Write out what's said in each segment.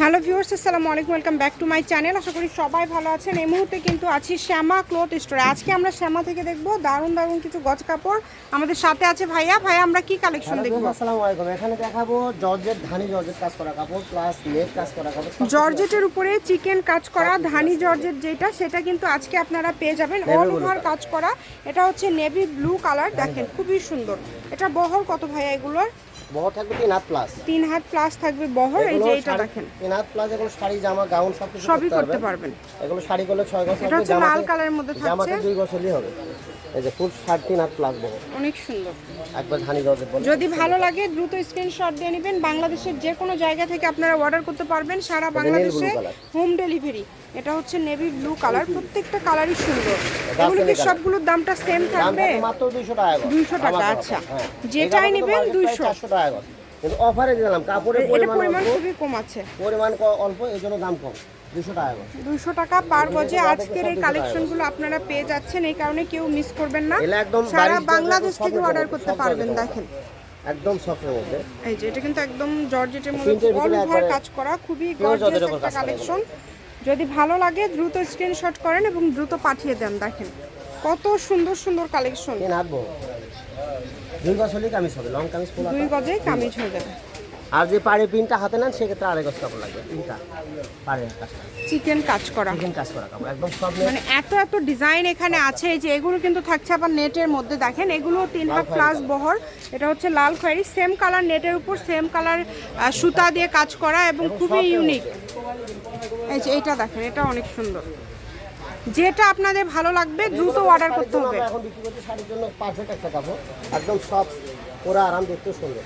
Hello viewers আসসালামু আলাইকুম welcome back to my channel. আশা করি সবাই ভালো আছেন। এই মুহূর্তে কিন্তু আছি শ্যামা ক্লথ স্টোরে। আজকে আমরা শ্যামা থেকে দেখব দারুণ দারুণ কিছু গজ কাপড় আমাদের সাথে আছে ভাইয়া। ভাইয়া আমরা কি কালেকশন দেখব? আসসালামু আলাইকুম। এখানে দেখাবো জর্জেট ধানি জর্জেট কাজ করা কাপড় প্লাস নেট কাজ করা কাপড় জর্জেটের উপরে চিকেন কাজ করা ধানি জর্জেট যেটা সেটা কিন্তু আজকে আপনারা পেয়ে যাবেন। অল ওভার কাজ করা। এটা হচ্ছে নেভি ব্লু কালার দেখেন খুবই সুন্দর। এটা বহর কত ভাইয়া এগুলোর? বহর থাকবে তিন হাত প্লাস তিন হাত প্লাস থাকবে বহর এই যে এটা দেখেন। তিন হাত প্লাস এগুলো শাড়ি জামা গাউন সব কিছু সবই করতে পারবেন। এগুলো শাড়ি করলে ছয় গজ এটা হচ্ছে লাল কালারের মধ্যে থাকছে। জামাটা দুই গজ হবে। এই যে ফুল সাড়ে তিন হাত প্লাস বহর অনেক সুন্দর। একবার ধানি জর্জেট বলে যদি ভালো লাগে দ্রুত স্ক্রিনশট দিয়ে নেবেন। বাংলাদেশের যে কোনো জায়গা থেকে আপনারা অর্ডার করতে পারবেন সারা বাংলাদেশে হোম ডেলিভারি এটা হচ্ছে নেভি ব্লু কালার প্রত্যেকটা কালারই সুন্দর। এগুলো কি সবগুলোর দামটা সেম থাকবে। মাত্র দুইশো টাকা গজ 200 টাকা, আচ্ছা। হ্যাঁ। যেটাই নেবেন 200 চারশো টাকা কিন্তু অফারে দিলাম। কাপড়ের পরিমাণ খুবই কম আছে। পরিমাণ অল্প এই জন্য দাম কম। দুশো টাকা পার গজে আজকের এই কালেকশনগুলো আপনারা পেয়ে যাচ্ছেন এই কারণে কেউ মিস করবেন না। সারা বাংলাদেশ থেকে অর্ডার করতে পারবেন দেখেন। একদম সফটের মধ্যে এই যে এটা কিন্তু একদম জর্জেটের মধ্যে অল ওভার কাজ করা খুবই গর্জিয়াস একটা কালেকশন। যদি ভালো লাগে দ্রুত স্ক্রিনশট করেন এবং দ্রুত পাঠিয়ে দেন দেখেন। কত সুন্দর সুন্দর কালেকশন। দুই গজ হলেই কামিজ হবে লং কামিজ দুই গজে কামিজ হয়ে যাবে। আর যে পাড়ে পিনটা হাতে নেন সেক্ষেত্রে আড়াই গজ কাপড় লাগবে। পিনটা পাড়ে কাজটা চিকেন কাজ করা। চিকেন কাজ করা কাপড় একদম সব মানে এত এত ডিজাইন এখানে আছে যে এগুলো কিন্তু থাকছে আবার নেটের মধ্যে। দেখেন এগুলো তিন হাত প্লাস বহর এটা হচ্ছে লাল খয়েরি সেম কালার নেটের উপর সেম কালার সুতা দিয়ে কাজ করা এবং খুবই ইউনিক এই যে এটা দেখেন এটা অনেক সুন্দর। যেটা আপনাদের ভালো লাগবে দ্রুত অর্ডার করতে হবে। এখন বিক্রি করতে শাড়ির জন্য পারফেক্ট একটা কাপড় একদম সব পুরো আরাম দেখতেও সুন্দর।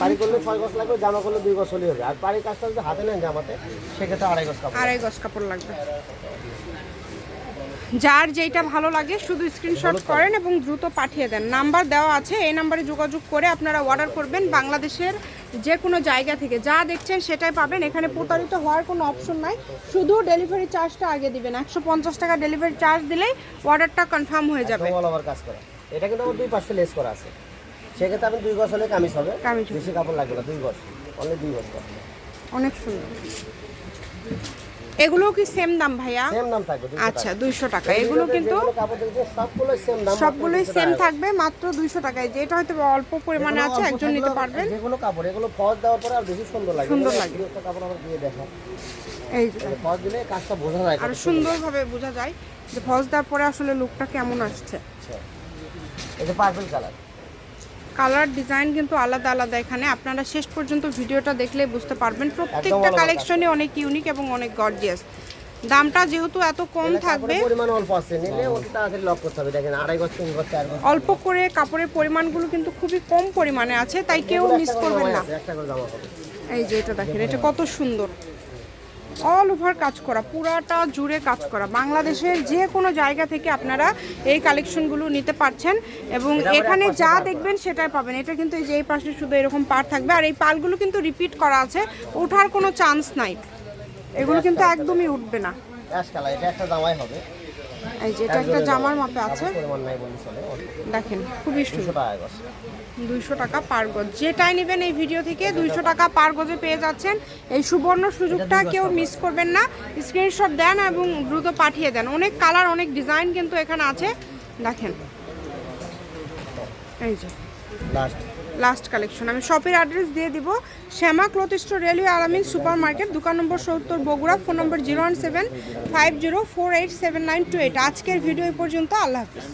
পাড়ি করলে ছয় গজ লাগবে জামা করলে দুই গজ হলেই হবে। আর কাজটা যদি হাতে নেন জামাতে সেক্ষেত্রে আড়াই গজ কাপড়। আড়াই গজ কাপড় লাগবে। যার যেটা ভালো লাগে শুধু স্ক্রিনশট করেন এবং দ্রুত পাঠিয়ে দেন। নাম্বার দেওয়া আছে এই নাম্বারে যোগাযোগ করে আপনারা অর্ডার করবেন বাংলাদেশের যে কোনো জায়গা থেকে। যা দেখছেন সেটাই পাবেন। এখানে প্রতারিত হওয়ার কোনো অপশন নাই। শুধু ডেলিভারি চার্জটা আগে দিবেন। একশো পঞ্চাশ টাকা ডেলিভারি চার্জ দিলেই অর্ডারটা কনফার্ম হয়ে যাবে। এটা কিন্তু আমার দুই পাশে লেস করা আছে। সেক্ষেত্রে আপনি দুই গজ হলে কামিজ হবে। বেশি কাপড় লাগবে না দুই গজ। অনলি দুই গজ অনেক সুন্দর। এগুলো কি সেম দাম ভাইয়া? সেম দাম থাকবে আচ্ছা টাকা। দুইশো টাকা। এগুলো কিন্তু যেগুলো সবগুলো সেম দাম সবগুলোই সেম থাকবে মাত্র দুইশো টাকায়। যেটা হয়তো অল্প পরিমাণে আছে একজন নিতে পারবেন। যে কাপড় এগুলো ফজ দেওয়ার পরে আর বেশি সুন্দর লাগে। সুন্দর লাগে। একটা কাপড় আমরা দিয়ে দেখা এই যে ফজ দিলে কাজটা বোঝা যায় আর সুন্দরভাবে বোঝা যায় যে ফলস দেওয়ার পরে আসলে লুকটা কেমন আসছে। আচ্ছা। এটা পার্পল কালার কালার ডিজাইন কিন্তু আলাদা আলাদা এখানে। আপনারা শেষ পর্যন্ত ভিডিওটা দেখলে বুঝতে পারবেন। প্রত্যেকটা কালেকশনে অনেক ইউনিক এবং অনেক গর্জিয়াস দামটা যেহেতু এত কম থাকবে পরিমাণ অল্প আছে। নিলে অতি তাড়াতাড়ি লক করতে হবে। দেখেন আড়াই গজ তিন গজ চার গজ। অল্প করে কাপড়ের পরিমাণগুলো কিন্তু খুবই কম পরিমাণে আছে তাই কেউ মিস করবেন না। এই যে এটা দেখেন এটা কত সুন্দর। অল ওভার কাজ করা পুরাটা জুড়ে কাজ করা। বাংলাদেশের যে কোনো জায়গা থেকে আপনারা এই কালেকশনগুলো নিতে পারছেন এবং এখানে যা দেখবেন সেটাই পাবেন। এটা কিন্তু এই যে এই পাশে শুধু এরকম পার থাকবে। আর এই পালগুলো কিন্তু রিপিট করা আছে ওঠার কোনো চান্স নাই। এগুলো কিন্তু একদমই উঠবে না। এটা একটা জামাই হবে। এই যে এটা একটা জামার মাপে আছে। দেখেন খুবই দুইশো টাকা পার গজ। যেটাই নেবেন এই ভিডিও থেকে দুইশো টাকা পার গজে পেয়ে যাচ্ছেন। এই সুবর্ণ সুযোগটা কেউ মিস করবেন না। স্ক্রিনশট দেন এবং দ্রুত পাঠিয়ে দেন। অনেক কালার অনেক ডিজাইন কিন্তু এখানে আছে। দেখেন। এই যে। লাস্ট লাস্ট কালেকশন আমি শপের অ্যাড্রেস দিয়ে দিব। Shyama cloth store, railway Alamin super market দোকান নম্বর সত্তর, Bogura, phone number zero one seven five zero four eight seven nine two eight. আজকের ভিডিও পর্যন্ত, আল্লাহ হাফিজ।